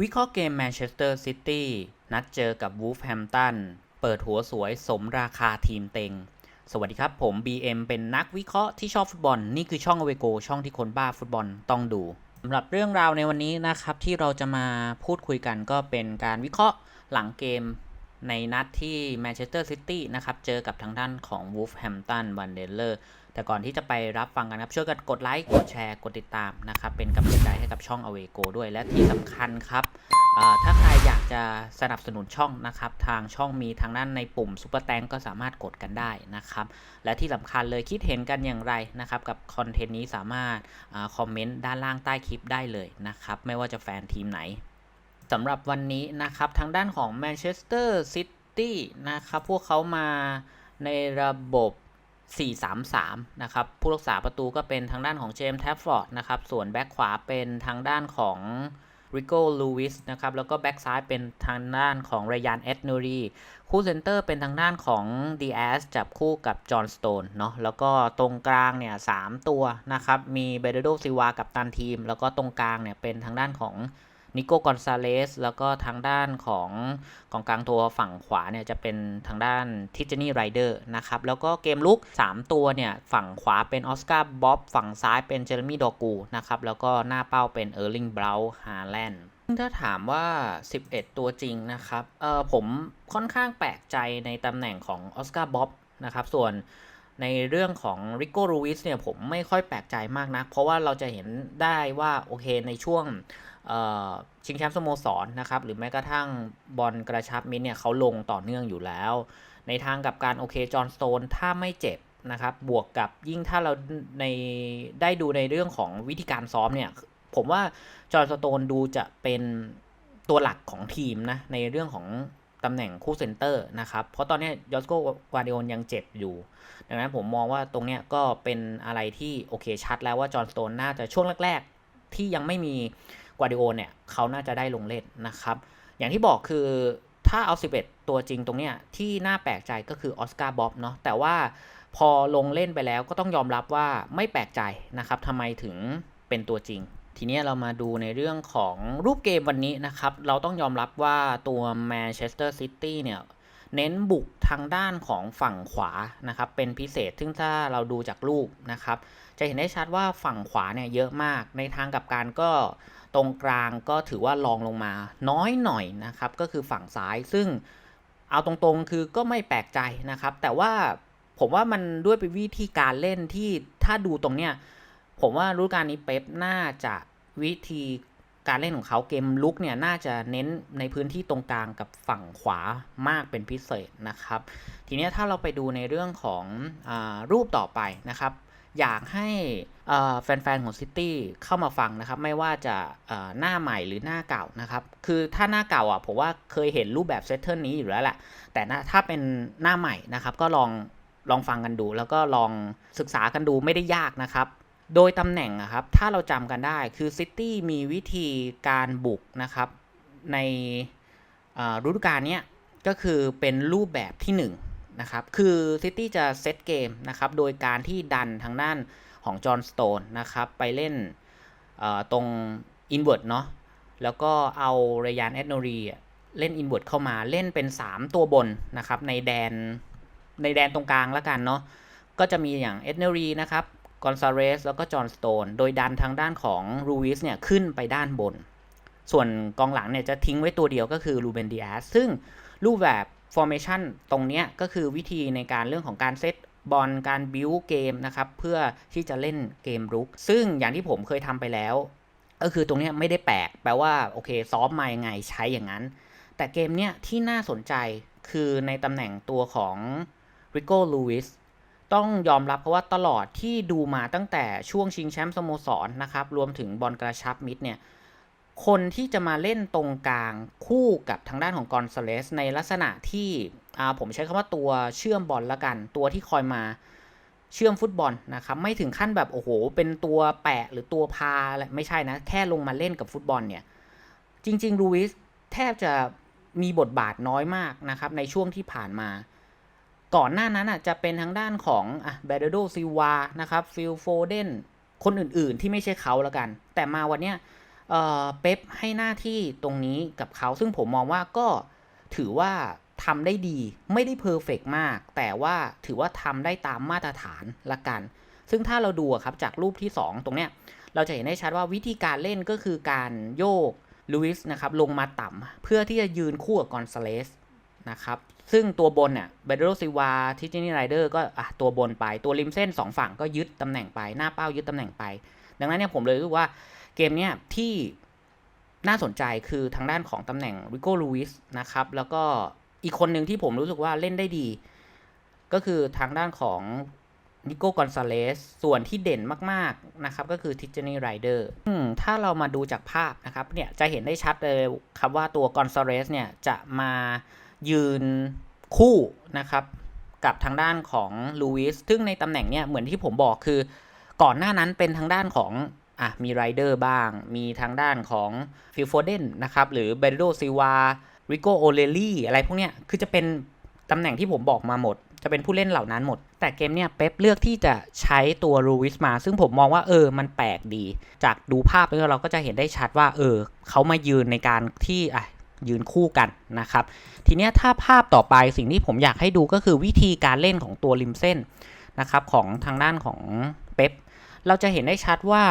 วิเคราะห์เกมแมนเชสเตอร์ซิตี้นัดเจอกับวูฟแฮมตัน เปิดหัวสวยสมราคาทีมเต็ง สวัสดีครับผม BM เป็นนักวิเคราะห์ที่ชอบฟุตบอล นี่คือช่องอเวโก ช่องที่คนบ้าฟุตบอลต้องดูสำหรับเรื่องราวในวันนี้นะครับ ที่เราจะมาพูดคุยกันก็เป็นการวิเคราะห์หลังเกมในนัดที่แมนเชสเตอร์ซิตี้นะครับ เจอกับทางด้านของวูฟแฮมตันวันเดเลอร์ แต่ก่อนที่จะไปรับฟังกันครับช่วยกันกดไลค์กดแชร์กดติดตามนะครับเป็นกำลังใจให้กับช่อง a w a y Go ด้วยและที่สำคัญครับถ้าใครอยากจะสนับสนุนช่องนะครับทางช่องมีทางด้านในปุ่มซุปเปอร์แตงก็สามารถกดกันได้นะครับและที่สำคัญเลยคิดเห็นกันอย่างไรนะครับกับคอนเทนต์นี้สามารถอคอมเมนต์ด้านล่างใต้คลิปได้เลยนะครับไม่ว่าจะแฟนทีมไหนสำหรับวันนี้นะครับทางด้านของแมนเชสเตอร์ซิตี้นะครับพวกเขามาในระบบ 4-3-3 นะครับ ผู้รักษาประตูก็เป็นทางด้านของเจมส์แทฟฟอร์ดนะครับ ส่วนแบ็กขวาเป็นทางด้านของริโก้ลูวิสนะครับ แล้วก็แบ็กซ้ายเป็นทางด้านของเรยันเอ็ดนูรีคู่เซนเตอร์เป็นทางด้านของดีแอสจับคู่กับจอห์นสโตนเนาะ แล้วก็ตรงกลางเนี่ยสามตัวนะครับ มีเบเดโดซิวากับตันทีม แล้วก็ตรงกลางเนี่ยเป็นทางด้านของ นิโก้กอนซาเลสแล้วก็ทางด้านของกองกลางตัวฝั่งขวาเนี่ยจะเป็นทางด้านทิจนี่ไรเดอร์นะครับแล้วก็เกมลุก 3 ตัวเนี่ยฝั่งขวาเป็นออสการ์บ๊อบฝั่งซ้ายเป็นเจอร์มี่ดอกูนะครับแล้วก็หน้าเป้าเป็นเออร์ลิงบราวฮาแลนด์ถ้าถามว่า 11 ตัวจริงนะครับเออผมค่อนข้างแปลกใจในตำแหน่งของออสการ์บ๊อบนะครับส่วนในเรื่องของริโก้รูวิสเนี่ยผมไม่ค่อยแปลกใจมากนะเพราะว่าเราจะเห็นได้ว่า โอเคในช่วง ชิงแชมป์สโมสรนะครับหรือแม้กระทั่งบอลกระชับมิตรเนี่ยเขาลงต่อเนื่องอยู่แล้ว ในทางกับการโอเคจอห์นสโตนถ้าไม่เจ็บนะครับบวกกับยิ่งถ้าเราในได้ดูในเรื่องของวิธีการซ้อมเนี่ยผมว่าจอห์นสโตนดูจะเป็นตัวหลักของทีมนะในเรื่องของตำแหน่งคู่เซนเตอร์นะครับ เพราะตอนนี้ยอสโกกวาเดโอนยังเจ็บอยู่ ดังนั้นผมมองว่าตรงนี้ก็เป็นอะไรที่โอเคชัดแล้วว่าจอห์นสโตนน่าจะช่วงแรก ๆ ที่ยังไม่มี กวาดิโอเนี่ยเขาน่าจะได้ลงเล่นนะครับ อย่างที่บอกคือถ้าเอา 11 ตัวจริงตรงเนี้ยที่น่าแปลกใจก็คือออสการ์บ๊อบเนาะแต่ว่าพอลงเล่นไปแล้วก็ต้องยอมรับว่าไม่แปลกใจนะครับทำไมถึงเป็นตัวจริง ทีนี้เรามาดูในเรื่องของรูปเกมวันนี้นะครับ เราต้องยอมรับว่าตัวแมนเชสเตอร์ซิตี้เนี่ยเน้นบุกทางด้านของฝั่งขวานะครับ เป็นพิเศษ ซึ่งถ้าเราดูจากรูปนะครับ จะเห็นได้ชัดว่าฝั่งขวาเนี่ยเยอะมาก ในทางกับการก็ ตรงกลางก็ถือว่าลองลงมาน้อยหน่อยนะครับก็คือฝั่งซ้ายซึ่งเอาตรงๆคือก็ไม่แปลกใจนะครับ แต่ว่าผมว่ามันด้วยเป็นวิธีการเล่นที่ถ้าดูตรงเนี้ยผมว่าฤดูกาลนี้เป๊ปน่าจะวิธีการเล่นของเขาเกมลุกเนี่ยน่าจะเน้นในพื้นที่ตรงกลางกับฝั่งขวามากเป็นพิเศษนะครับ ทีนี้ถ้าเราไปดูในเรื่องของอรูปต่อไปนะครับ อยากให้แฟนๆของซิตี้เข้ามาฟังนะครับ ไม่ว่าจะหน้าใหม่หรือหน้าเก่านะครับ คือถ้าหน้าเก่าอะผมว่าเคยเห็นรูปแบบเซตเทิลนี้อยู่แล้วแหละ แต่ถ้าเป็นหน้าใหม่นะครับ ก็ลองลองฟังกันดู แล้วก็ลองศึกษากันดูไม่ได้ยากนะครับ โดยตำแหน่งอะครับ ถ้าเราจำกันได้คือซิตี้มีวิธีการบุกนะครับ ในฤดูกาลนี้ก็คือเป็นรูปแบบที่ 1 นะครับ คือซิตี้จะเซตเกมนะครับ โดยการที่ดันทางด้านของจอห์นสโตนนะครับ ไปเล่นตรงอินเวอร์ตเนาะ แล้วก็เอาเรยานเอดโนรีเล่นอินเวอร์ตเข้ามา เล่นเป็น 3 ตัวบนนะครับ ในแดน ในแดนตรงกลางแล้วกันเนาะ ก็จะมีอย่างเอดโนรีนะครับ กอนซาเรส แล้วก็จอห์นสโตน โดยดันทางด้านของรูวิสเนี่ยขึ้นไปด้านบน ส่วนกองหลังเนี่ยจะทิ้งไว้ตัวเดียวก็คือรูเบนดิอาสซึ่งรูปแบบ formation ตรงนี้ก็คือวิธีในการเรื่องของการเซตบอลการบิวเกมนะครับเพื่อที่จะเล่นเกมรุก ซึ่งอย่างที่ผมเคยทำไปแล้ว ก็คือตรงนี้ไม่ได้แปลก แปลว่าโอเคซ้อมมายังไงใช้อย่างนั้น แต่เกมเนี้ยที่น่าสนใจคือในตำแหน่งตัวของริโก้ลูวิสต้องยอมรับเพราะว่าตลอดที่ดูมาตั้งแต่ช่วงชิงแชมป์สโมสรนะครับรวมถึงบอลกระชับมิดเนี่ย คนที่จะมาเล่นตรงกลางคู่กับทางด้านของกอนซาเลสในลักษณะที่ผมใช้คำว่าตัวเชื่อมบอลละกัน ตัวที่คอยมาเชื่อมฟุตบอลนะครับ ไม่ถึงขั้นแบบโอ้โห เป็นตัวแปะหรือตัวพาไม่ใช่นะ แค่ลงมาเล่นกับฟุตบอลเนี่ย จริงๆลูวิสแทบจะมีบทบาทน้อยมากนะครับ ในช่วงที่ผ่านมา ก่อนหน้านั้นอะจะเป็นทางด้านของอะเบเดโดซิวานะครับฟิลโฟเดนคนอื่นๆที่ไม่ใช่เขาแล้วกัน แต่มาวันเนี้ย เป๊ปให้หน้าที่ตรงนี้กับเขา ซึ่งผมมองว่าก็ถือว่าทำได้ดีไม่ได้เพอร์เฟกมาก แต่ว่าถือว่าทำได้ตามมาตรฐานละกัน ซึ่งถ้าเราดูครับจากรูปที่ 2 ตรงเนี้ยเราจะเห็นได้ชัดว่าวิธีการเล่นก็คือการโยกลูอิสนะครับลงมาต่ำเพื่อที่จะยืนคู่กับกอนซาเลสนะครับซึ่งตัวบนเนี่ยเบเดโรซิวาทิจินีไรเดอร์ก็อะตัวบนไปตัวริมเส้น 2 ฝั่งก็ยึดตำแหน่งไป หน้าเป้ายึดตำแหน่งไป ดังนั้นเนี่ยผมเลยรู้ว่า เกมเนี้ยที่น่าสนใจคือทางด้านของตำแหน่งริโก้ลูอิสนะครับ แล้วก็อีกคนหนึ่งที่ผมรู้สึกว่าเล่นได้ดี ก็คือทางด้านของนิโก้กอนซาเลสส่วนที่เด่นมาก ๆ นะครับ ก็คือทิจ a นีไรเดอร์ถ้าเรามาดูจากภาพนะครับ เนี่ย จะเห็นได้ชัดเลยครับว่าตัวกอนซาเลสเนี่ย จะมายืนคู่นะครับ กับทางด้านของลูอิสซึ่งในตำแหน่งเนี่ย เหมือนที่ผมบอกคือ ก่อนหน้านั้นเป็นทางด้านของ อะมีไรเดอร์บ้าง มีทางด้านของฟิลโฟเดนนะครับ หรือเบรโดซิวาริโกโอเลลี่อะไรพวกเนี้ยคือจะเป็นตำแหน่งที่ผมบอกมาหมด จะเป็นผู้เล่นเหล่านั้นหมด แต่เกมเนี้ยเป๊ปเลือกที่จะใช้ตัวรูวิสมา ซึ่งผมมองว่าเออมันแปลกดี จากดูภาพแล้วเราก็จะเห็นได้ชัดว่า เออเขามายืนในการที่อะยืนคู่กันนะครับ ทีเนี้ยถ้าภาพต่อไปสิ่งที่ผมอยากให้ดูก็คือวิธีการเล่นของตัวริมเส้นนะครับของทางด้านของเป๊ปเราจะเห็นได้ชัดว่า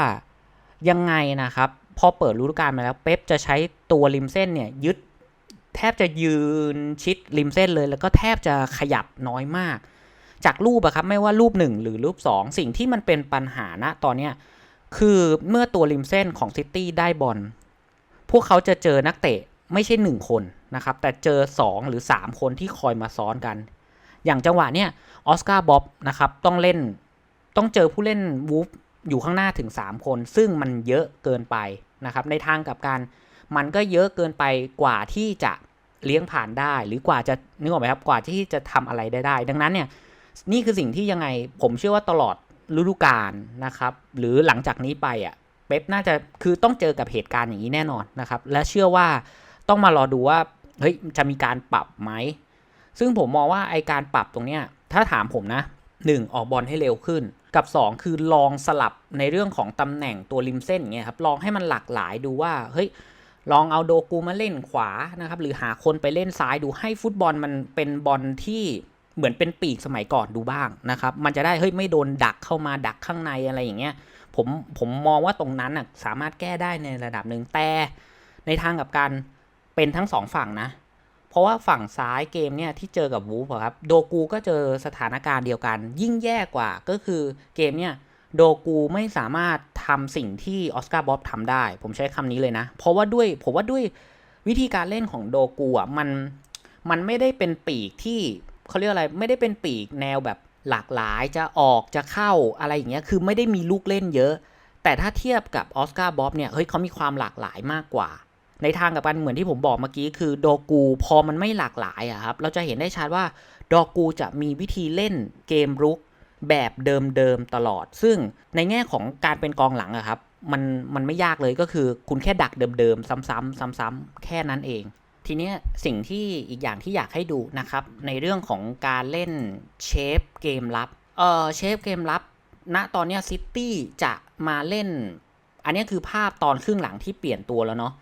ยังไงนะครับพอเปิดฤดูกาลมาแล้วเป๊ปจะใช้ตัวริมเส้นเนี่ยยึดแทบจะยืนชิดริมเส้นเลย แล้วก็แทบจะขยับน้อยมาก จากรูปอะครับไม่ว่ารูป 1 หรือรูป 2 สิ่งที่มันเป็นปัญหาณตอนเนี้ยคือเมื่อตัวริมเส้นของซิตี้ได้บอลพวกเขาจะเจอนักเตะไม่ใช่ 1 คนนะครับ แต่เจอ 2 หรือ 3 คนที่คอยมาซ้อนกัน อย่างจังหวะเนี้ยออสการ์บ๊อบนะครับต้องเล่นต้องเจอผู้เล่นวูฟ อยู่ข้างหน้าถึง 3 คน ซึ่งมันเยอะเกินไปนะครับ ในทางกับการมันก็เยอะเกินไปกว่าที่จะเลี้ยงผ่านได้ หรือกว่าจะนึกออกไหมครับกว่าที่จะทำอะไรได้ได้ ดังนั้นเนี่ยนี่คือสิ่งที่ยังไงผมเชื่อว่าตลอดฤดูกาลนะครับ หรือหลังจากนี้ไปอะเป๊ปน่าจะคือต้องเจอกับเหตุการณ์อย่างนี้แน่นอนนะครับ และเชื่อว่าต้องมารอดูว่าเฮ้ยจะมีการปรับไหม ซึ่งผมมองว่าไอการปรับตรงเนี้ยถ้าถามผมนะหนึ่งออกบอลให้เร็วขึ้น กับ 2 คือลองสลับในเรื่องของตำแหน่งตัวริมเส้นเงี้ยครับลองให้มันหลากหลายดูว่าเฮ้ยลองเอาโดกูมาเล่นขวานะครับหรือหาคนไปเล่นซ้ายดูให้ฟุตบอลมันเป็นบอลที่เหมือนเป็นปีกสมัยก่อนดูบ้างนะครับมันจะได้เฮ้ยไม่โดนดักเข้ามาดักข้างในอะไรอย่างเงี้ยผมผมมองว่าตรงนั้นอะสามารถแก้ได้ในระดับหนึ่งแต่ในทางกับการเป็นทั้งสองฝั่งนะ เพราะว่าฝั่งซ้ายเกมเนี่ยที่เจอกับวูฟครับโดกูก็เจอสถานการณ์เดียวกัน ยิ่งแย่กว่าก็คือเกมเนี่ยโดกูไม่สามารถทำสิ่งที่ออสการ์บ๊อบทำได้ ผมใช้คำนี้เลยนะ เพราะว่าด้วยผมว่าด้วยวิธีการเล่นของโดกูอะมันมันไม่ได้เป็นปีกที่เขาเรียกอะไรไม่ได้เป็นปีกแนวแบบหลากหลายจะออกจะเข้าอะไรอย่างเงี้ยคือไม่ได้มีลูกเล่นเยอะ แต่ถ้าเทียบกับออสการ์บ๊อบเนี่ยเฮ้ยเขามีความหลากหลายมากกว่า ในทางกับกันเหมือนที่ผมบอกเมื่อกี้คือโดกูพอมันไม่หลากหลายอะครับเราจะเห็นได้ชัดว่าโดกูจะมีวิธีเล่นเกมรุกแบบเดิมๆตลอด ซึ่งในแง่ของการเป็นกองหลังอะครับมันมันไม่ยากเลยก็คือคุณแค่ดักเดิมๆซ้ำๆซ้ำๆแค่นั้นเอง ทีนี้สิ่งที่อีกอย่างที่อยากให้ดูนะครับ ในเรื่องของการเล่นเชฟเกมรับเออเชฟเกมรับณตอนนี้ซิตี้จะมาเล่น อันนี้คือภาพตอนครึ่งหลังที่เปลี่ยนตัวแล้วเนาะ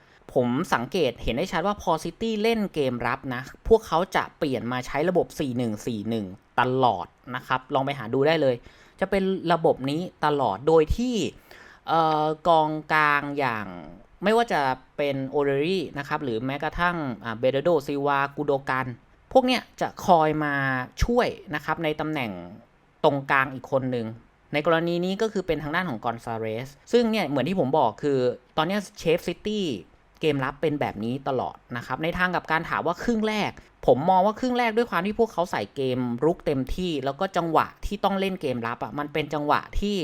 ผมสังเกตเห็นได้ชัดว่าพอซิตี้เล่นเกมรับนะ พวกเขาจะเปลี่ยนมาใช้ระบบ 4141 ตลอดนะครับ ลองไปหาดูได้เลย จะเป็นระบบนี้ตลอดโดยที่กองกลางอย่างไม่ว่าจะเป็นโอเรรี่นะครับ หรือแม้กระทั่งเบเดโดซิวากูโดกันพวกเนี้ยจะคอยมาช่วยนะครับในตำแหน่งตรงกลางอีกคนหนึ่งในกรณีนี้ก็คือเป็นทางด้านของกอนซาเรส ซึ่งเนี่ยเหมือนที่ผมบอกคือตอนนี้เชฟซิตี้ เกมรับเป็นแบบนี้ตลอดนะครับในทางกับการถามว่าครึ่งแรก ผมมองว่าครึ่งแรกด้วยความที่พวกเขาใส่เกมรุกเต็มที่ แล้วก็จังหวะที่ต้องเล่นเกมรับอะมันเป็นจังหวะที่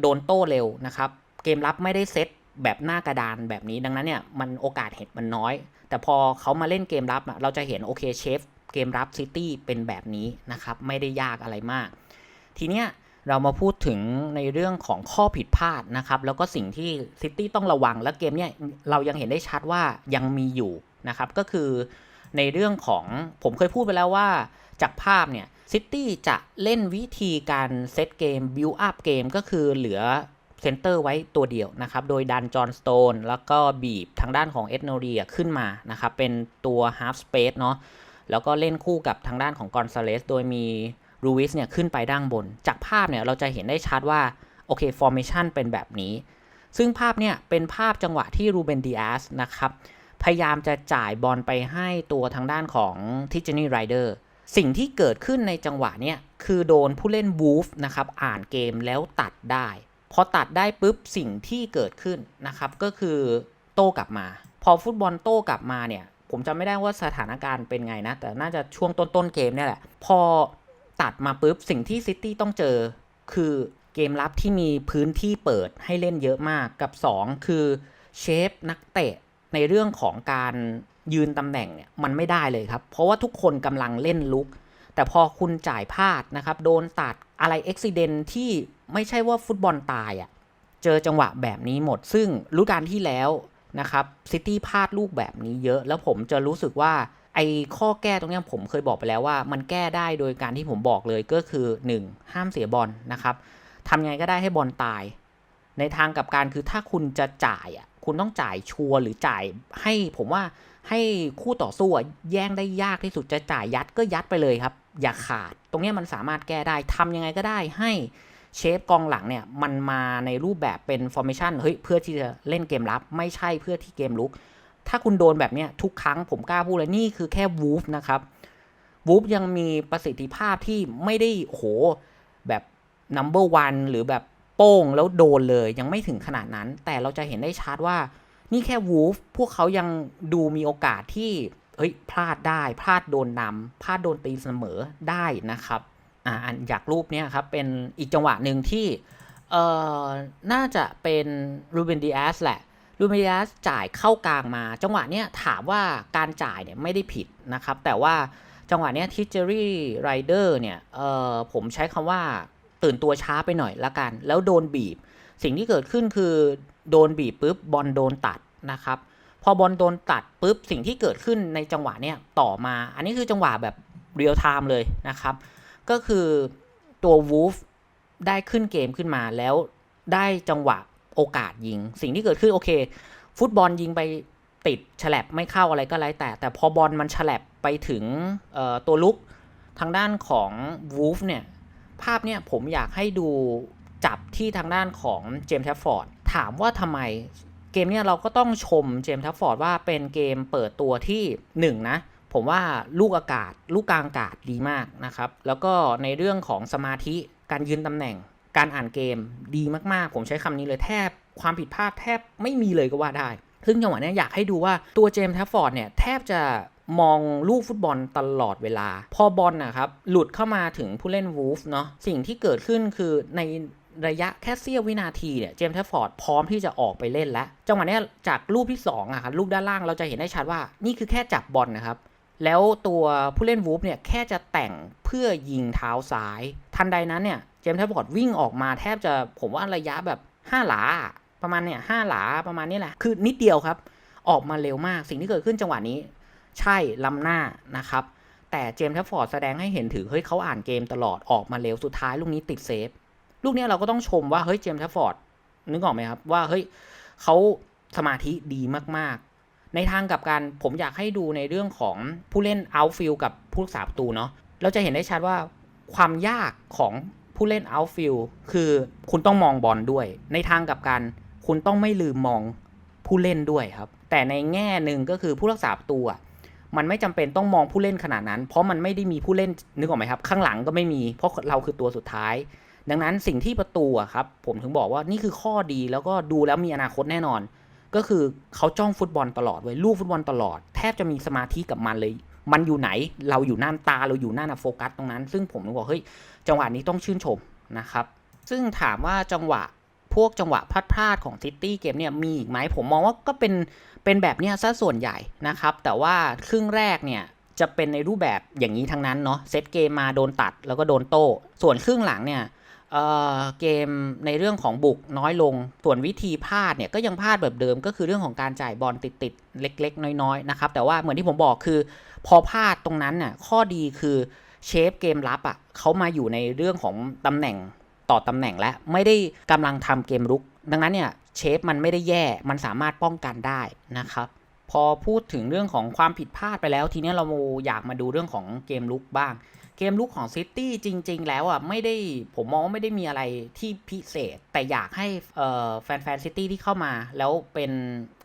โดนโต้เร็วนะครับเกมรับไม่ได้เซตแบบหน้ากระดานแบบนี้ดังนั้นเนี่ยมันโอกาสเห็นมันน้อย แต่พอเขามาเล่นเกมรับเราจะเห็นโอเคเชฟเกมรับซิตี้เป็นแบบนี้นะครับไม่ได้ยากอะไรมาก ทีเนี้ย เรามาพูดถึงในเรื่องของข้อผิดพลาดนะครับ แล้วก็สิ่งที่ซิตี้ต้องระวังและเกมเนี้ยเรายังเห็นได้ชัดว่ายังมีอยู่นะครับ ก็คือในเรื่องของผมเคยพูดไปแล้วว่าจากภาพเนี่ยซิตี้จะเล่นวิธีการเซตเกมบิวอัพเกมก็คือเหลือเซนเตอร์ไว้ตัวเดียวนะครับ โดยดันจอห์นสโตนแล้วก็บีบทางด้านของเอ็ดโนเรียขึ้นมานะครับ เป็นตัวฮา f ฟสเปซเนาะแล้วก็เล่นคู่กับทางด้านของกอนซาเลสโดยมี รูวิสเนี่ยขึ้นไปด้านบน จากภาพเนี่ยเราจะเห็นได้ชัดว่า โอเคฟอร์เมชันเป็นแบบนี้ ซึ่งภาพเนี่ยเป็นภาพจังหวะที่รูเบนดิอาสนะครับ พยายามจะจ่ายบอลไปให้ตัวทางด้านของทิจนี่ไรเดอร์สิ่งที่เกิดขึ้นในจังหวะเนี่ยคือโดนผู้เล่นวูฟนะครับอ่านเกมแล้วตัดได้ พอตัดได้ปุ๊บสิ่งที่เกิดขึ้นนะครับก็คือโต้กลับมา พอฟุตบอลโต้กลับมาเนี่ยผมจำไม่ได้ว่าสถานการณ์เป็นไงนะ แต่น่าจะช่วงต้นๆเกมเนี่ยแหละ พอ ตัดมาปุ๊บ สิ่งที่ซิตี้ต้องเจอ คือเกมรับที่มีพื้นที่เปิดให้เล่นเยอะมากกับ 2 คือเชฟนักเตะในเรื่องของการยืนตำแหน่งเนี่ยมันไม่ได้เลยครับ เพราะว่าทุกคนกำลังเล่นลุก แต่พอคุณจ่ายพลาดนะครับ โดนตัดอะไรอุบิเหตุที่ไม่ใช่ว่าฟุตบอลตายอะ่ะเจอจังหวะแบบนี้หมด ซึ่งฤดูกาลที่แล้วนะครับซิตี้พลาดลูกแบบนี้เยอะ แล้วผมจะรู้สึกว่า ไอ้ข้อแก้ตรงเนี้ยผมเคยบอกไปแล้วว่ามันแก้ได้โดยการที่ผมบอกเลยก็คือ 1. ห้ามเสียบอลนะครับทำยังไงก็ได้ให้บอลตาย ในทางกับการคือถ้าคุณจะจ่ายอะคุณต้องจ่ายชัวร์หรือจ่ายให้ผมว่าให้คู่ต่อสู้แย่งได้ยากที่สุดจะจ่ายยัดก็ยัดไปเลยครับ อย่าขาด ตรงเนี้ยมันสามารถแก้ได้ทำยังไงก็ได้ให้เชฟกองหลังเนี่ยมันมาในรูปแบบเป็นฟอร์เมชันเฮ้ยเพื่อที่จะเล่นเกมรับ ไม่ใช่เพื่อที่เกมลุก ถ้าคุณโดนแบบนี้ทุกครั้งผมกล้าพูดเลยนี่คือแค่วูฟนะครับวูฟยังมีประสิทธิภาพที่ไม่ได้โหแบบ number one หรือแบบโป้งแล้วโดนเลยยังไม่ถึงขนาดนั้น แต่เราจะเห็นได้ชัดว่า นี่แค่วูฟพวกเขายังดูมีโอกาสที่เฮ้ยพลาดได้ พลาดโดนนำพลาดโดนตีเสมอได้นะครับอ่าอันอยากรูปเนี้ยครับ เป็นอีกจังหวะหนึ่งที่เอ่อน่าจะเป็นรูเบนดิอสแหละ รูเบนดิอาสจ่ายเข้ากลางมา จังหวะเนี้ยถามว่าการจ่ายเนี่ยไม่ได้ผิดนะครับ แต่ว่าจังหวะเนี้ยทิจเจอรี่ไรเดอร์เนี่ยเอ่อผมใช้คำว่าตื่นตัวช้าไปหน่อยละกัน แล้วโดนบีบ สิ่งที่เกิดขึ้นคือโดนบีบปุ๊บบอลโดนตัดนะครับพอบอลโดนตัดปุ๊บสิ่งที่เกิดขึ้นในจังหวะเนี้ยต่อมา อันนี้คือจังหวะแบบเรียลไทม์เลยนะครับ ก็คือตัววูฟได้ขึ้นเกมขึ้นมาแล้วได้จังหวะ โอกาสยิง สิ่งที่เกิดขึ้นโอเค ฟุตบอลยิงไปติดฉลับไม่เข้าอะไรก็แล้วแต่ แต่พอบอลมันฉลับไปถึงตัวลุกทางด้านของวูฟเนี่ย ภาพเนี่ยผมอยากให้ดูจับที่ทางด้านของเจมส์แทฟฟอร์ดถามว่าทำไมเกมเนี่ยเราก็ต้องชมเจมส์แทฟฟอร์ดว่าเป็นเกมเปิดตัวที่1นนะผมว่าลูกอากาศ ลูกกลางอากาศดีมากนะครับ แล้วก็ในเรื่องของสมาธิการยืนตำแหน่ง การอ่านเกมดีมากๆ ผมใช้คำนี้เลยแทบความผิดพลาดแทบไม่มีเลยก็ว่าได้ ซึ่งจังหวะนี้อยากให้ดูว่าตัวเจมส์แทฟฟอร์ดเนี่ยแทบจะมองลูกฟุตบอลตลอดเวลา พอบอลนะครับหลุดเข้ามาถึงผู้เล่นวูฟเนาะสิ่งที่เกิดขึ้นคือในระยะแค่เสี้ยววินาทีเนี่ยเจมส์แทฟฟอร์ดพร้อมที่จะออกไปเล่นแล้ว จังหวะนี้จากรูปที่2อะครับรูปด้านล่างเราจะเห็นได้ชัดว่านี่คือแค่จับบอลนะครับแล้วตัวผู้เล่นวูฟเนี่ยแค่จะแต่งเพื่อยิงเท้าซ้าย ทันใดนั้นเนี่ย จมส์แทฟฟอร์ดวิ่งออกมาแทบจะผมว่าระยะแบบ5หลาประมาณเนี่ยห้าหลาประมาณนี้แหละ คือนิดเดียวครับ ออกมาเร็วมาก สิ่งที่เกิดขึ้นจังหวะนี้ ใช่ล้ำหน้านะครับ แต่เจมส์แทฟฟอร์ดแสดงให้เห็นถึงเฮ้ยเขาอ่านเกมตลอดออกมาเร็วสุดท้ายลูกนี้ติดเซฟลูกนี้เราก็ต้องชมว่าเฮ้ยเจมส์แทฟฟอร์ดนึกออกไหมครับว่าเฮ้ยเขาสมาธิดีมากๆ ในทางกับการผมอยากให้ดูในเรื่องของผู้เล่นเอาท์ฟิลกับผู้รักษาประตูเนาะเราจะเห็นได้ชัดว่าความยากของ ผู้เล่นเอาท์ฟิลคือคุณต้องมองบอลด้วย ในทางกับการคุณต้องไม่ลืมมองผู้เล่นด้วยครับ แต่ในแง่หนึ่งก็คือผู้รักษาประตูมันไม่จำเป็นต้องมองผู้เล่นขนาดนั้น เพราะมันไม่ได้มีผู้เล่นนึกออกไหมครับ ข้างหลังก็ไม่มี เพราะเราคือตัวสุดท้าย ดังนั้นสิ่งที่ประตูอะครับ ผมถึงบอกว่านี่คือข้อดีแล้วก็ดูแล้วมีอนาคตแน่นอน ก็คือเขาจ้องฟุตบอลตลอดไว้ลูกฟุตบอลตลอด แทบจะมีสมาธิกับมันเลย มันอยู่ไหน เราอยู่หน้าตาเราอยู่หน้าโฟกัสตรงนั้น ซึ่งผมถึงบอกเฮ้ยจังหวะนี้ต้องชื่นชมนะครับ ซึ่งถามว่าจังหวะพวกจังหวะพลาดพลาดของซิตี้เกมเนี่ยมีอีกไหมผมมองว่าก็เป็นเป็นแบบนี้ซะส่วนใหญ่นะครับ แต่ว่าครึ่งแรกเนี่ยจะเป็นในรูปแบบอย่างนี้ทั้งนั้นเนาะเซตเกมมาโดนตัดแล้วก็โดนโต้ ส่วนครึ่งหลังเนี่ย เเกมในเรื่องของบุกน้อยลง ส่วนวิธีพลาดเนี่ยก็ยังพลาดแบบเดิม ก็คือเรื่องของการจ่ายบอลติดๆเล็ก ๆ น้อยๆนะครับแต่ว่าเหมือนที่ผมบอกคือ พอพลาดตรงนั้นน่ะข้อดีคือเชฟเกมรับอะ่ะเขามาอยู่ในเรื่องของตำแหน่งต่อตำแหน่งและไม่ได้กำลังทำเกมรุก ดังนั้นเนี่ยเชฟมันไม่ได้แย่มันสามารถป้องกันได้นะครับพอพูดถึงเรื่องของความผิดพลาดไปแล้ว ทีนี้เราอยากมาดูเรื่องของเกมลุกบ้าง เกมลุกของซิตี้จริง ๆ แล้วอะไม่ได้ผมมองว่าไม่ได้มีอะไรที่พิเศษ แต่อยากให้แฟนๆซิตี้ที่เข้ามา แล้วเป็น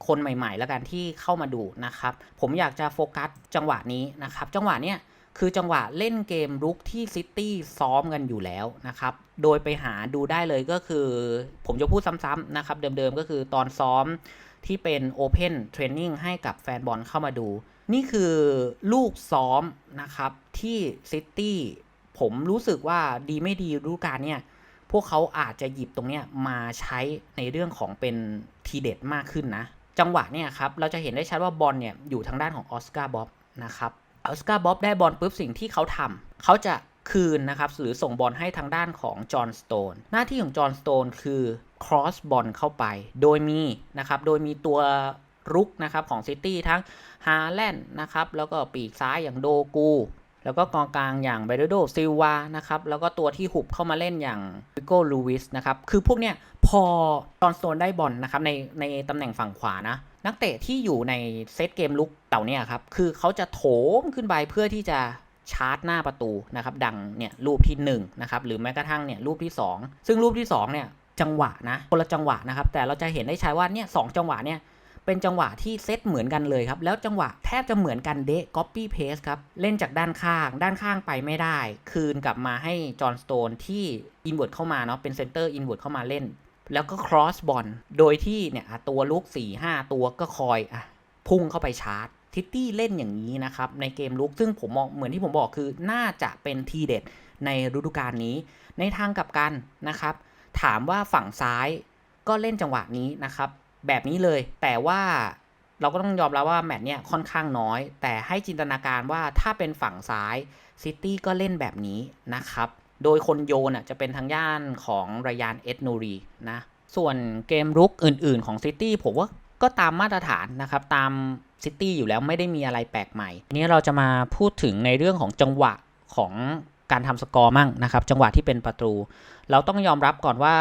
คนใหม่ ๆ แล้วกันที่เข้ามาดูนะครับ ผมอยากจะโฟกัสจังหวะนี้นะครับ จังหวะเนี้ยคือจังหวะเล่นเกมรุกที่ซิตี้ซ้อมกันอยู่แล้วนะครับ โดยไปหาดูได้เลยก็คือ ผมจะพูดซ้ำๆนะครับ เดิมๆก็คือตอนซ้อมที่เป็น Open Training ให้กับแฟนบอลเข้ามาดู นี่คือลูกซ้อมนะครับที่ซิตี้ผมรู้สึกว่าดีไม่ดีฤดูกาลเนี่ย พวกเขาอาจจะหยิบตรงเนี้ยมาใช้ในเรื่องของเป็นทีเด็ดมากขึ้นนะ จังหวะเนี่ยครับเราจะเห็นได้ชัดว่าบอลเนี่ยอยู่ทางด้านของออสการ์บ๊อบนะครับออสการ์บ๊อบได้บอลปุ๊บสิ่งที่เขาทำเขาจะคืนนะครับหรือส่งบอลให้ทางด้านของจอห์นสโตนหน้าที่ของจอห์นสโตนคือ cross บอลเข้าไป โดยมีนะครับโดยมีตัว รุกนะครับของซิตี้ทั้งฮาแลนด์นะครับแล้วก็ปีกซ้ายอย่างโดกู แล้วก็กองกลางอย่างเบรโดซิลวานะครับแล้วก็ตัวที่หุบเข้ามาเล่นอย่างวิโก้ลูวิสนะครับคือพวกเนี้ยพอตอนโซนได้บอลนะครับในในตำแหน่งฝั่งขวานะนักเตะที่อยู่ในเซตเกมลุกเหล่าเนี้ครับคือเขาจะโถมขึ้นไปเพื่อที่จะชาร์จหน้าประตูนะครับดังเนี่ยรูปที่1นะครับหรือแม้กระทั่งเนี่ยรูปที่ 2 ซึ่งรูปที่2เนี่ยจังหวะนะคนละจังหวะนะครับแต่เราจะเห็นได้ชัดว่าเนี่ยสองจังหวะเนี่ย เป็นจังหวะที่เซตเหมือนกันเลยครับ แล้วจังหวะแทบจะเหมือนกันเดะ copy paste ครับ เล่นจากด้านข้าง ด้านข้างไปไม่ได้ คืนกลับมาให้จอห์นสโตนที่อินเว r ร์เข้ามาเนาะ เป็นเซนเตอร์อินเว r ร์เข้ามาเล่น แล้วก็ cross บอล โดยที่เนี่ยตัวลุก4 5 ตัวก็คอยอะพุ่งเข้าไปชาร์จทิตตี้เล่นอย่างนี้นะครับ ในเกมลุกซึ่งผมมองเหมือนที่ผมบอกคือน่าจะเป็นทีเด็ดในฤดูกาลนี้ ในทางกลับกันนะครับ ถามว่าฝั่งซ้ายก็เล่นจังหวะนี้นะครับ แบบนี้เลย แต่ว่าเราก็ต้องยอมรับว่าแมตช์เนี่ยค่อนข้างน้อย แต่ให้จินตนาการว่าถ้าเป็นฝั่งซ้ายซิตี้ก็เล่นแบบนี้นะครับ โดยคนโยนจะเป็นทางย่านของรายานเอ็ดนูรีนะ ส่วนเกมรุกอื่นๆของซิตี้ผมว่าก็ตามมาตรฐานนะครับตามซิตี้อยู่แล้วไม่ได้มีอะไรแปลกใหม่ทีนี้เราจะมาพูดถึงในเรื่องของจังหวะของ การทำสกอร์มั่งนะครับจังหวะที่เป็นประตู เราต้องยอมรับก่อนว่า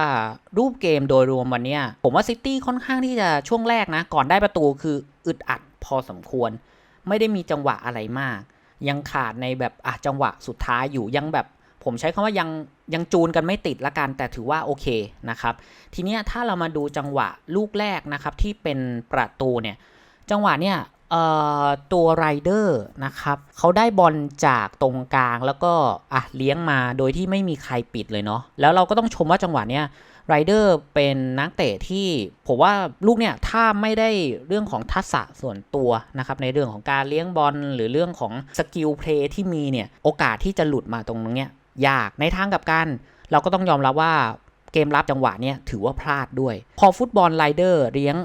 รูปเกมโดยรวมวันนี้ผมว่าซิตี้ค่อนข้างที่จะช่วงแรกนะ ก่อนได้ประตูคืออึดอัดพอสมควร ไม่ได้มีจังหวะอะไรมาก ยังขาดในแบบอะจังหวะสุดท้ายอยู่ยังแบบ ผมใช้คำว่ายังยังจูนกันไม่ติดละกันแต่ถือว่าโอเคนะครับ ทีนี้ถ้าเรามาดูจังหวะลูกแรกนะครับที่เป็นประตูเนี่ยจังหวะเนี่ย ตัวไรเดอร์นะครับเขาได้บอลจากตรงกลางแล้วก็อะเลี้ยงมาโดยที่ไม่มีใครปิดเลยเนาะแล้วเราก็ต้องชมว่าจังหวะเนี้ยไรเดอร์เป็นนักเตะที่ผมว่าลูกเนี่ยถ้าไม่ได้เรื่องของทักษะส่วนตัวนะครับในเรื่องของการเลี้ยงบอลหรือเรื่องของสกิลเพลย์ที่มีเนี่ยโอกาสที่จะหลุดมาตรงนี้ยยากในทางกับการเราก็ต้องยอมรับว่าเกมรับจังหวะเนี่ยถือว่าพลาดด้วย พอฟุตบอลไรเดอร์เลี้ยง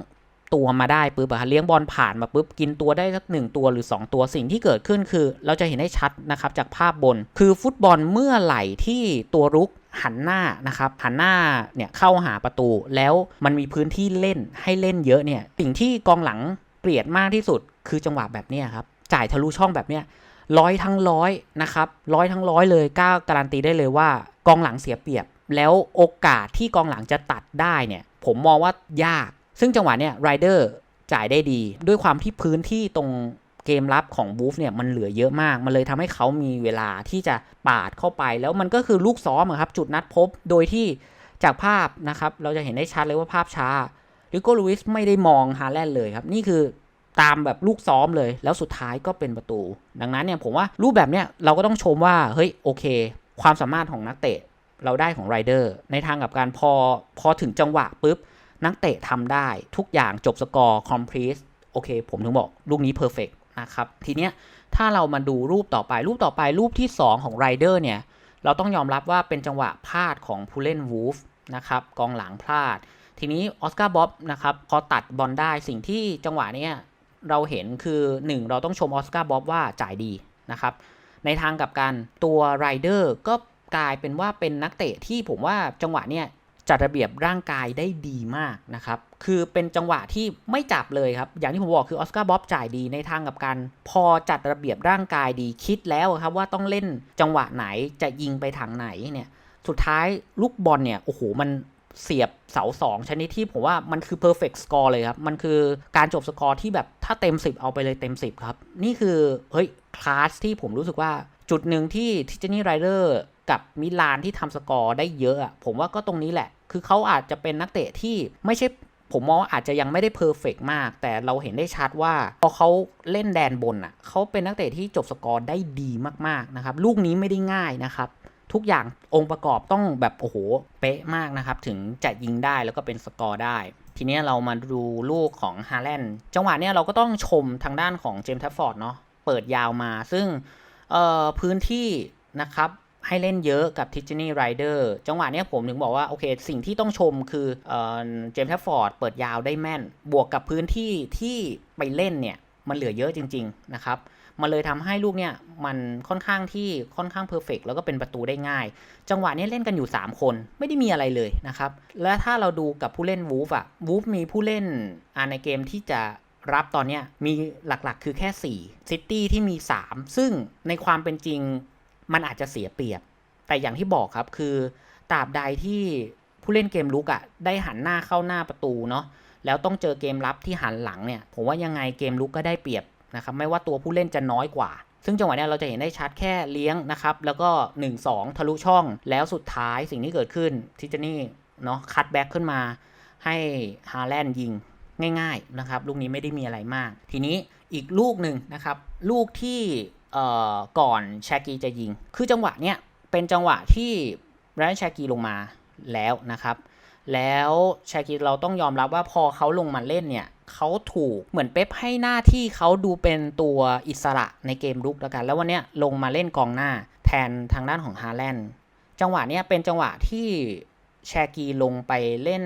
ตัวมาได้ปุ๊บเลี้ยงบอลผ่านมาปุ๊บกินตัวได้สักหนึ่งตัวหรือ 2 ตัวสิ่งที่เกิดขึ้นคือ เราจะเห็นได้ชัดนะครับจากภาพบน คือฟุตบอลเมื่อไหร่ที่ตัวรุกหันหน้านะครับหันหน้าเนี่ยเข้าหาประตูแล้วมันมีพื้นที่เล่นให้เล่นเยอะเนี่ยสิ่งที่กองหลังเกลียดมากที่สุด คือจังหวะแบบนี้ครับจ่ายทะลุช่องแบบเนี้ยร้อยทั้งร้อยนะครับร้อยทั้งร้อยเลยกล้าการันตีได้เลยว่ากองหลังเสียเปรียบ แล้วโอกาสที่กองหลังจะตัดได้เนี่ยผมมองว่ายาก ซึ่งจังหวะเนี่ยไรเดอร์จ่ายได้ดี ด้วยความที่พื้นที่ตรงเกมรับของบูฟเนี่ยมันเหลือเยอะมาก มันเลยทำให้เขามีเวลาที่จะปาดเข้าไป แล้วมันก็คือลูกซ้อมครับจุดนัดพบโดยที่จากภาพนะครับ เราจะเห็นได้ชัดเลยว่าภาพช้าลิโก้ลูอิสไม่ได้มองฮาแลนด์เลยครับ นี่คือตามแบบลูกซ้อมเลย แล้วสุดท้ายก็เป็นประตู ดังนั้นเนี่ยผมว่ารูปแบบเนี้ยเราก็ต้องชมว่าเฮ้ยโอเค ความสามารถของนักเตะเราได้ของไรเดอร์ในทางกับการพอพอถึงจังหวะปุ๊บ นักเตะทำได้ทุกอย่างจบสกอร์คอมพลีสโอเค ผมถึงบอกลูกนี้เพอร์เฟกนะครับทีเนี้ยถ้าเรามาดูรูปต่อไปรูปต่อไปรูปที่ 2 ของไรเดอร์เนี่ย เราต้องยอมรับว่าเป็นจังหวะพลาดของผู้เล่นวูฟนะครับกองหลังพลาด ทีนี้ออสการ์บ๊อบนะครับพอตัดบอลได้สิ่งที่จังหวะเนี้ยเราเห็นคือ 1 เราต้องชมออสการ์บ๊อบว่าจ่ายดีนะครับในทางกับการตัวไรเดอร์ก็กลายเป็นว่าเป็นนักเตะที่ผมว่าจังหวะเนี้ย จัดระเบียบร่างกายได้ดีมากนะครับ คือเป็นจังหวะที่ไม่จับเลยครับ อย่างที่ผมบอกคือออสการ์บ๊อบจ่ายดีในทางกับการพอจัดระเบียบร่างกายดีคิดแล้วครับว่าต้องเล่นจังหวะไหนจะยิงไปทางไหนเนี่ย สุดท้ายลูกบอลเนี่ยโอ้โหมันเสียบเสาสองชนิดที่ผมว่ามันคือ perfect score เลยครับ มันคือการจบสกอร์ที่แบบถ้าเต็ม 10 เอาไปเลยเต็ม 10 ครับ นี่คือเฮ้ยคลาสที่ผมรู้สึกว่าจุดหนึ่งที่ทิจนี่ไรเดอร์กับมิลานที่ทำสกอร์ได้เยอะอะผมว่าก็ตรงนี้แหละ คือเขาอาจจะเป็นนักเตะที่ไม่ใช่ผมมองว่าอาจจะยังไม่ได้เพอร์เฟกมาก แต่เราเห็นได้ชัดว่า พอเขาเล่นแดนบนอะเขาเป็นนักเตะที่จบสกอร์ได้ดีมากๆนะครับลูกนี้ไม่ได้ง่ายนะครับ ทุกอย่างองค์ประกอบต้องแบบโอ้โหเป๊ะมากนะครับ ถึงจะยิงได้แล้วก็เป็นสกอร์ได้ ทีนี้เรามาดูลูกของฮาแลนด์จังหวะเนี้ยเราก็ต้องชมทางด้านของเจมส์แทฟฟอร์ดเนาะเปิดยาวมาซึ่งเอ่อพื้นที่นะครับ ให้เล่นเยอะกับทิจนี่ไรเดอร์จังหวะนี้ผมถึงบอกว่า โอเค สิ่งที่ต้องชมคือเจมส์แทฟฟอร์ดเปิดยาวได้แม่น บวกกับพื้นที่ที่ไปเล่นเนี่ย มันเหลือเยอะจริง ๆ นะครับมันเลยทำให้ลูกเนี่ยมันค่อนข้างที่ค่อนข้างเพอร์เฟกแล้วก็เป็นประตูได้ง่าย จังหวะนี้เล่นกันอยู่ 3 คนไม่ได้มีอะไรเลยนะครับ และถ้าเราดูกับผู้เล่นวูฟอะวูฟมีผู้เล่นในเกมที่จะรับตอนนี้มีหลักๆ คือแค่4ซิตี้ที่มี 3 ซึ่งในความเป็นจริง มันอาจจะเสียเปรียบ แต่อย่างที่บอกครับคือตราบใดที่ผู้เล่นเกมลุกอะได้หันหน้าเข้าหน้าประตูเนาะแล้วต้องเจอเกมรับที่หันหลังเนี่ย ผมว่ายังไงเกมลุกก็ได้เปรียบนะครับไม่ว่าตัวผู้เล่นจะน้อยกว่า ซึ่งจังหวะนี้เราจะเห็นได้ชัดแค่เลี้ยงนะครับแล้วก็ 1-2 ทะลุช่องแล้วสุดท้ายสิ่งที่เกิดขึ้นทิจนี่เนาะคัตแบ็กขึ้นมาให้ฮาแลนด์ยิงง่าย ๆนะครับ ลูกนี้ไม่ได้มีอะไรมาก ทีนี้อีกลูกหนึ่งนะครับ ลูกที่ ก่อนแชกีจะยิง คือจังหวะเนี้ยเป็นจังหวะที่แรนแชกีลงมาแล้วนะครับ แล้วแชาคิดเราต้องยอมรับว่าพอเขาลงมาเล่นเนี่ยเขาถูกเหมือนเป๊ปให้หน้าที่เขาดูเป็นตัวอิสระในเกมรุกแล้วกัน แล้ววันเนี้ยลงมาเล่นกองหน้าแทนทางด้านของฮาแลนด์จังหวะเนี้ยเป็นจังหวะที่แชกีลงไปเล่น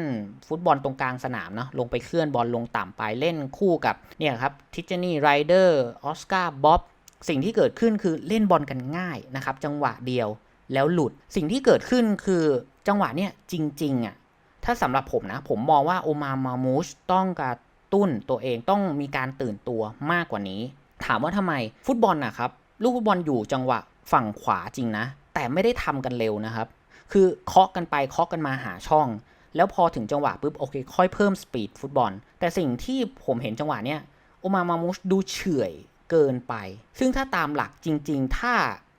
ฟุตบอลตรงกลางสนามเนาะลงไปเคลื่อนบอลลงต่ำไปเล่นคู่กับเนี่ยครับทิชเจนี่ไรเดอร์ออสการ์บ๊อบ สิ่งที่เกิดขึ้นคือเล่นบอลกันง่ายนะครับ จังหวะเดียวแล้วหลุดสิ่งที่เกิดขึ้นคือจังหวะเนี้ยจริงๆอะถ้าสำหรับผมนะ ผมมองว่าโอมามามูชต้องกระตุ้นตัวเองต้องมีการตื่นตัวมากกว่านี้ ถามว่าทำไมฟุตบอลนะครับลูกฟุตบอลอยู่จังหวะฝั่งขวาจริงนะ แต่ไม่ได้ทำกันเร็วนะครับ คือเคาะกันไปเคาะกันมาหาช่อง แล้วพอถึงจังหวะปุ๊บโอเค ค่อยเพิ่มสปีดฟุตบอล แต่สิ่งที่ผมเห็นจังหวะเนี้ยโอมามามูชดูเฉื่อย เกินไป ซึ่งถ้าตามหลักจริง ๆ ถ้า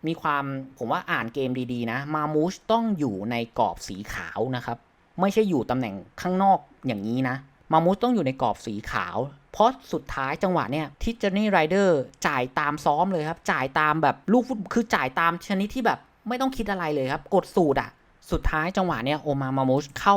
มีความผมว่าอ่านเกมดีๆ นะ มามูชต้องอยู่ในกรอบสีขาวนะครับ ไม่ใช่อยู่ตำแหน่งข้างนอกอย่างนี้นะ มามุสต้องอยู่ในกรอบสีขาว เพราะสุดท้ายจังหวะเนี่ยทิจนี่ไรเดอร์จ่ายตามซ้อมเลยครับ จ่ายตามแบบลูกฟุตคือจ่ายตามชนิดที่แบบไม่ต้องคิดอะไรเลยครับ กดสูตรอะสุดท้ายจังหวะเนี่ยโอมามามุสเข้า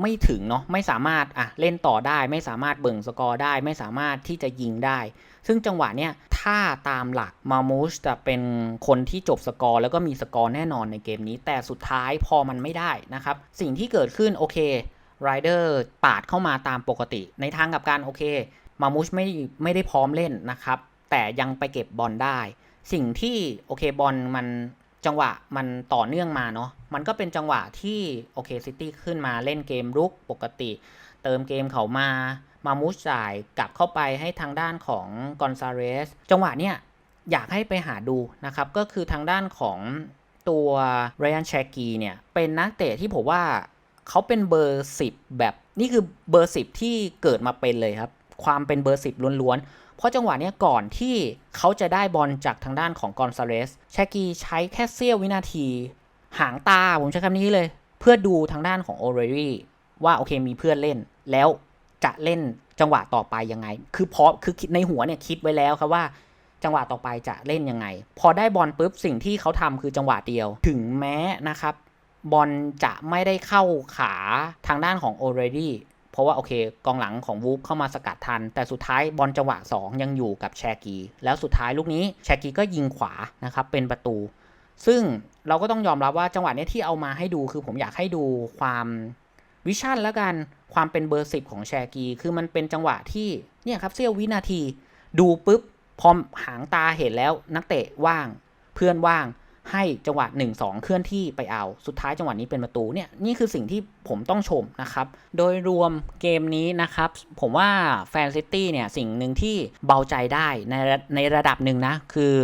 ไม่ถึงเนาะไม่สามารถอะเล่นต่อได้ ไม่สามารถเบิ่งสกอร์ได้ ไม่สามารถที่จะยิงได้ ซึ่งจังหวะเนี้ยถ้าตามหลักมามูสจะเป็นคนที่จบสกอร์แล้วก็มีสกอร์แน่นอนในเกมนี้ แต่สุดท้ายพอมันไม่ได้นะครับ สิ่งที่เกิดขึ้นโอเคไรเดอร์ปาดเข้ามาตามปกติ ในทางกับการโอเคมามูสไม่ไม่ได้พร้อมเล่นนะครับ แต่ยังไปเก็บบอลได้ สิ่งที่โอเคบอลมัน จังหวะมันต่อเนื่องมาเนาะมันก็เป็นจังหวะที่โอเคซิตี้ขึ้นมาเล่นเกมรุกปกติ เติมเกมเขามามามูสจ่ายกลับเข้าไปให้ทางด้านของกอนซาเรสจังหวะเนี้ยอยากให้ไปหาดูนะครับ ก็คือทางด้านของตัวไรอันแชกีเนี่ย เป็นนักเตะที่ผมว่าเขาเป็นเบอร์ 10 แบบนี่คือเบอร์ 10 ที่เกิดมาเป็นเลยครับ ความเป็นเบอร์ 10ล้วนๆ เพราะจังหวะนี้ก่อนที่เขาจะได้บอลจากทางด้านของกอนซาเรสแชกีใช้แค่เสี้ยววินาที หางตาผมใช้คำนี้เลย เพื่อดูทางด้านของโอเรรี่ว่าโอเคมีเพื่อนเล่น แล้วจะเล่นจังหวะต่อไปยังไง คือพอคือคิดในหัวเนี่ยคิดไว้แล้วครับว่าจังหวะต่อไปจะเล่นยังไง พอได้บอลปุ๊บสิ่งที่เขาทำคือจังหวะเดียว ถึงแม้นะครับบอลจะไม่ได้เข้าขาทางด้านของโอเรดี้ เพราะว่าโอเคกองหลังของวูฟเข้ามาสกัดทัน แต่สุดท้ายบอลจังหวะ 2 ยังอยู่กับแชกี แล้วสุดท้ายลูกนี้แชกีก็ยิงขวานะครับเป็นประตู ซึ่งเราก็ต้องยอมรับว่าจังหวะนี้ที่เอามาให้ดูคือผมอยากให้ดูความวิชั่นแล้วกันความเป็นเบอร์สิบของแชกี คือมันเป็นจังหวะที่เนี่ยครับเสี้ยววินาที ดูปุ๊บพอหางตาเห็นแล้วนักเตะว่าง เพื่อนว่าง ให้จังหวะ 1-2 เคลื่อนที่ไปเอา สุดท้ายจังหวะนี้เป็นประตูเนี่ยนี่คือสิ่งที่ผมต้องชมนะครับ โดยรวมเกมนี้นะครับ ผมว่าแฟนซิตี้เนี่ยสิ่งหนึ่งที่เบาใจได้ในในระดับหนึ่งนะ คือ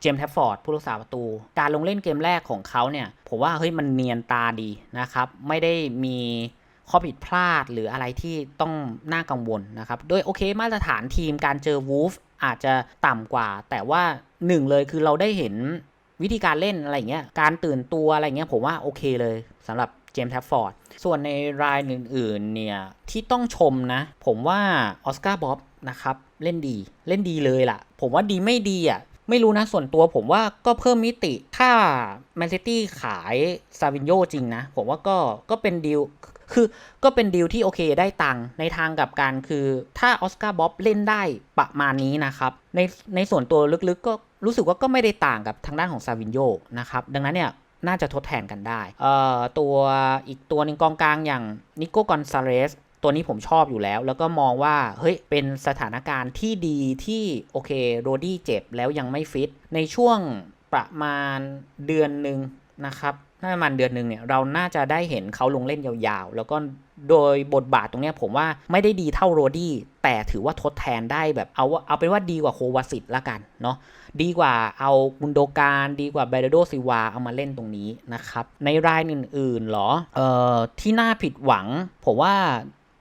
เจมส์แทฟฟอร์ดผู้รักษาประตู การลงเล่นเกมแรกของเขาเนี่ย ผมว่าเฮ้ยมันเนียนตาดีนะครับ ไม่ได้มีข้อผิดพลาดหรืออะไรที่ต้องน่ากังวลนะครับ โดยโอเคมาตรฐานทีมการเจอวูฟอาจจะต่ำกว่า แต่ว่าหนึ่งเลยคือเราได้เห็น วิธีการเล่นอะไรเงี้ยการตื่นตัวอะไรเงี้ยผมว่าโอเคเลยสำหรับเจมส์แทฟฟอร์ดส่วนในรายอื่นๆเนี่ยที่ต้องชมนะ ผมว่าออสการ์บ๊อบนะครับเล่นดีเล่นดีเลยล่ะ ผมว่าดีไม่ดีอะไม่รู้นะส่วนตัวผมว่าก็เพิ่มมิติ ถ้าแมนซิตี้ขายซาวินโยจริงนะ ผมว่าก็ก็เป็นดีล คือก็เป็นดีลที่โอเคได้ตังค์ในทางกับการคือถ้าออสการ์บ๊อบเล่นได้ประมาณนี้นะครับในในส่วนตัวลึกๆก็รู้สึกว่าก็ไม่ได้ต่างกับทางด้านของซาวินโยนะครับดังนั้นเนี่ยน่าจะทดแทนกันได้เอ่อตัวอีกตัวหนึ่งกองกลางอย่างนิโก้กอนซาเรสตัวนี้ผมชอบอยู่แล้ว แล้วก็มองว่า เฮ้ย เป็นสถานการณ์ที่ดีที่โอเคโรดี้เจ็บแล้วยังไม่ฟิต ในช่วงประมาณเดือนหนึ่งนะครับ น่าจะประมาณเดือนหนึ่งเนี่ยเราน่าจะได้เห็นเขาลงเล่นยาวๆ แล้วก็โดยบทบาทตรงเนี้ยผมว่าไม่ได้ดีเท่าโรดี้แต่ถือว่าทดแทนได้แบบเอาเอาเป็นว่าดีกว่าโควาสิตละกันเนาะดีกว่าเอากุนโดการดีกว่าเบรโดซิวาเอามาเล่นตรงนี้นะครับ ในรายอื่นๆเหรอเอ่อที่น่าผิดหวัง ผมว่า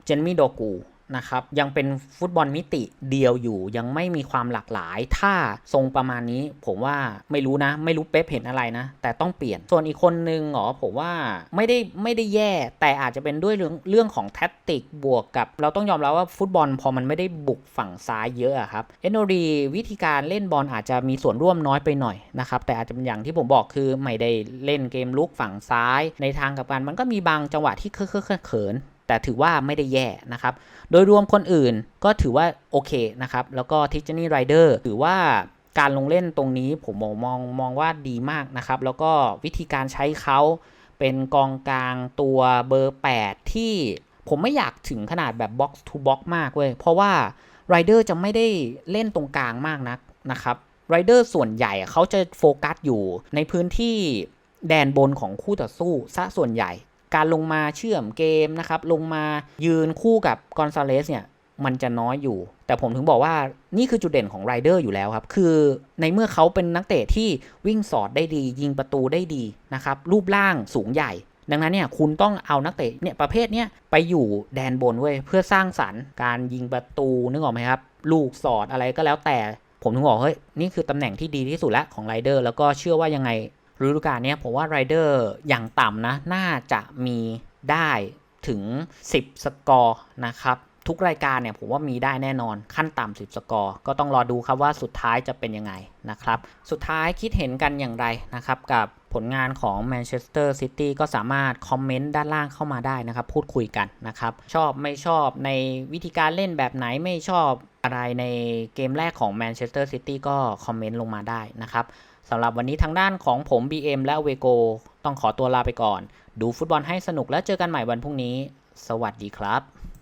เจนมี่โดกู นะครับยังเป็นฟุตบอลมิติเดียวอยู่ ยังไม่มีความหลากหลาย ถ้าทรงประมาณนี้ผมว่าไม่รู้นะ ไม่รู้เป๊ปเห็นอะไรนะ แต่ต้องเปลี่ยนส่วนอีกคนนึงเหรอผมว่าไม่ได้ไม่ได้แย่ แต่อาจจะเป็นด้วยเรื่องเรื่องของแท็ติกบวกกับ เราต้องยอมรับว่าฟุตบอลพอมันไม่ได้บุกฝั่งซ้ายเยอะครับเอนโนรีวิธีการเล่นบอลอาจจะมีส่วนร่วมน้อยไปหน่อยนะครับแต่อาจจะเป็นอย่างที่ผมบอกคือไม่ได้เล่นเกมลุกฝั่งซ้าย ในทางกับกันมันก็มีบางจังหวะที่เคอะเขิน แต่ถือว่าไม่ได้แย่นะครับ โดยรวมคนอื่นก็ถือว่าโอเคนะครับ แล้วก็ทิจนี่ไรเดอร์ถือว่าการลงเล่นตรงนี้ผมมองมองมองว่าดีมากนะครับ แล้วก็วิธีการใช้เขาเป็นกองกลางตัวเบอร์ 8 ที่ผมไม่อยากถึงขนาดแบบ box to box มากเว้ย เพราะว่าไรเดอร์จะไม่ได้เล่นตรงกลางมากนักนะครับไรเดอร์ส่วนใหญ่เขาจะโฟกัสอยู่ในพื้นที่แดนบนของคู่ต่อสู้ซะส่วนใหญ่ การลงมาเชื่อมเกมนะครับลงมายืนคู่กับกอนซาเลสเนี่ยมันจะน้อยอยู่ แต่ผมถึงบอกว่านี่คือจุดเด่นของไรเดอร์อยู่แล้วครับ คือในเมื่อเขาเป็นนักเตะที่วิ่งสอดได้ดี ยิงประตูได้ดีนะครับ รูปร่างสูงใหญ่ ดังนั้นเนี่ยคุณต้องเอานักเตะเนี่ยประเภทเนี้ยไปอยู่แดนบนเว้ยเพื่อสร้างสรรค์การยิงประตูนึกออกไหมครับ ลูกสอดอะไรก็แล้วแต่ ผมถึงบอกเฮ้ยนี่คือตำแหน่งที่ดีที่สุดล้วของไรเดอร์แล้วก็เชื่อว่ายังไง ฤดูกาลเนี้ยผมว่าไรเดอร์อย่างต่ำนะ น่าจะมีได้ถึง 10 สกอร์นะครับ ทุกรายการเนี่ยผมว่ามีได้แน่นอนขั้นต่ำ10 สกอร์ ก็ต้องรอดูครับว่าสุดท้ายจะเป็นยังไงนะครับ สุดท้ายคิดเห็นกันอย่างไรนะครับ กับผลงานของแมนเชสเตอร์ซิตี้ก็สามารถคอมเมนต์ด้านล่างเข้ามาได้นะครับ พูดคุยกันนะครับ ชอบไม่ชอบในวิธีการเล่นแบบไหนไม่ชอบอะไรในเกมแรกของแมนเชสเตอร์ซิตี้ก็คอมเมนต์ลงมาได้นะครับ สำหรับวันนี้ทางด้านของผม BM และเวโกต้องขอตัวลาไปก่อน ดูฟุตบอลให้สนุกแล้วเจอกันใหม่วันพรุ่งนี้ สวัสดีครับ